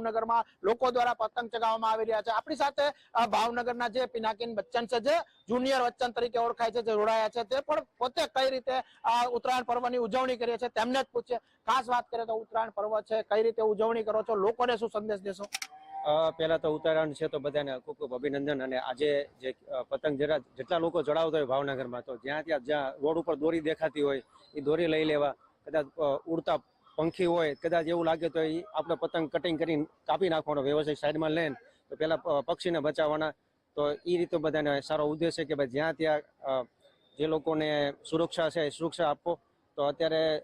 ભાવનગરમાં લોકો દ્વારા પતંગ ચગાવવામાં આવી રહ્યા છે. આપણી સાથે ભાવનગરના જે પિનાકીન બચ્ચન છે, જે જુનિયર બચ્ચન તરીકે ઓળખાય છે, જે જોડાયા છે, તે પણ પોતે કઈ રીતે ઉત્તરાયણ પર્વની ઉજવણી કરીએ છે, તેમને જ પૂછીએ. ખાસ વાત કરીએ તો ઉત્તરાયણ પર્વ છે, કઈ રીતે ઉજવણી કરો છો, લોકોને શું સંદેશ દેશો? પેલા તો ઉત્તરાયણ છે તો બધાને ખૂબ ખૂબ અભિનંદન અને આજે જે પતંગ જરા, જેટલા લોકો ચડાવતા હોય ભાવનગરમાં, તો જ્યાં ત્યાં જ્યાં રોડ ઉપર દોરી દેખાતી હોય, એ દોરી લઈ લેવા, કદાચ ઉડતા પંખી હોય, કદાચ એવું લાગે તો એ આપણે પતંગ કટિંગ કરીને કાપી નાખવાનો, વ્યવસાયિક સાઈડમાં લઈને તો પહેલાં પક્ષીને બચાવવાના. તો એ રીતે બધાને સારો ઉદ્દેશ છે કે ભાઈ જ્યાં ત્યાં જે લોકોને સુરક્ષા છે, સુરક્ષા આપો. તો અત્યારે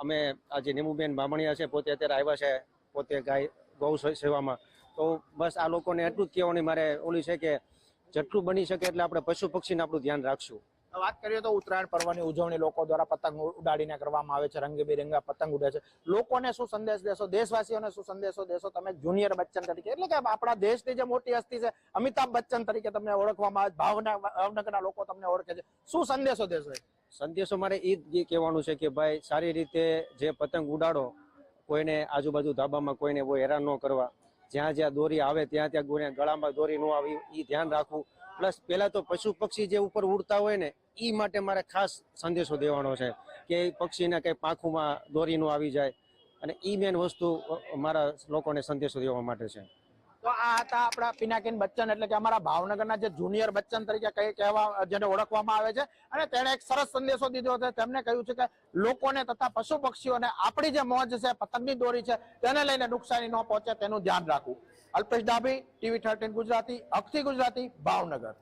અમે અમે આજે નીમુબેન બામણિયા છે, પોતે અત્યારે આવ્યા છે, પોતે ગાય, ગૌ સેવામાં. તો બસ આ લોકોને એટલું જ કહેવાની મારે ઓલી છે કે, જેટલું બની શકે એટલે આપણે પશુ પક્ષીને આપણું ધ્યાન રાખશું. વાત કરીએ તો ઉત્તરાયણ પર્વની ઉજવણી લોકો દ્વારા પતંગ ઉડાડીને કરવામાં આવે છે, રંગબેરંગા પતંગ ઉડે છે. લોકોને શું સંદેશ દેશો? દેશવાસીઓને શું સંદેશો દેશો? તમે જુનિયર બચ્ચન તરીકે, એટલે કે આપણા દેશની જે મોટી હસ્તી છે, અમિતાભ બચ્ચન તરીકે તમને ઓળખવામાં આવે. ભાવના, ભાવનગરના લોકો તમને ઓળખે છે. શું સંદેશો દેશો? સંદેશો મારે એ જ કહેવાનું છે કે ભાઈ, સારી રીતે જે પતંગ ઉડાડો, કોઈને આજુબાજુ ધાબામાં કોઈને બહુ હેરાન ન કરવા. જ્યાં જ્યાં દોરી આવે, ત્યાં ત્યાં ગળામાં દોરી ન આવે એ ધ્યાન રાખવું. પ્લસ પહેલા તો પશુ પક્ષી જે ઉપર ઉડતા હોય ને એ માટે મારે ખાસ સંદેશો દેવાનો છે કે પક્ષીને કંઈ પાંખુંમાં દોરી ન આવી જાય અને એ મેન વસ્તુ મારા લોકોને સંદેશો દેવા માટે છે. તો આ હતા આપણા પિનાકીન બચ્ચન, એટલે કે અમારા ભાવનગરના જે જુનિયર બચ્ચન તરીકે કઈ કહેવા, જેને ઓળખવામાં આવે છે, અને તેણે એક સરસ સંદેશો દીધો છે. તેમને કહ્યું છે કે લોકોને તથા પશુ પક્ષીઓને આપણી જે મોજ છે, પતંગની દોરી છે, તેને લઈને નુકસાની ન પહોંચે તેનું ધ્યાન રાખવું. અલ્પેશ ડાભી, ટીવી થર્ટીન ગુજરાતી અક્ષી ગુજરાતી, ભાવનગર.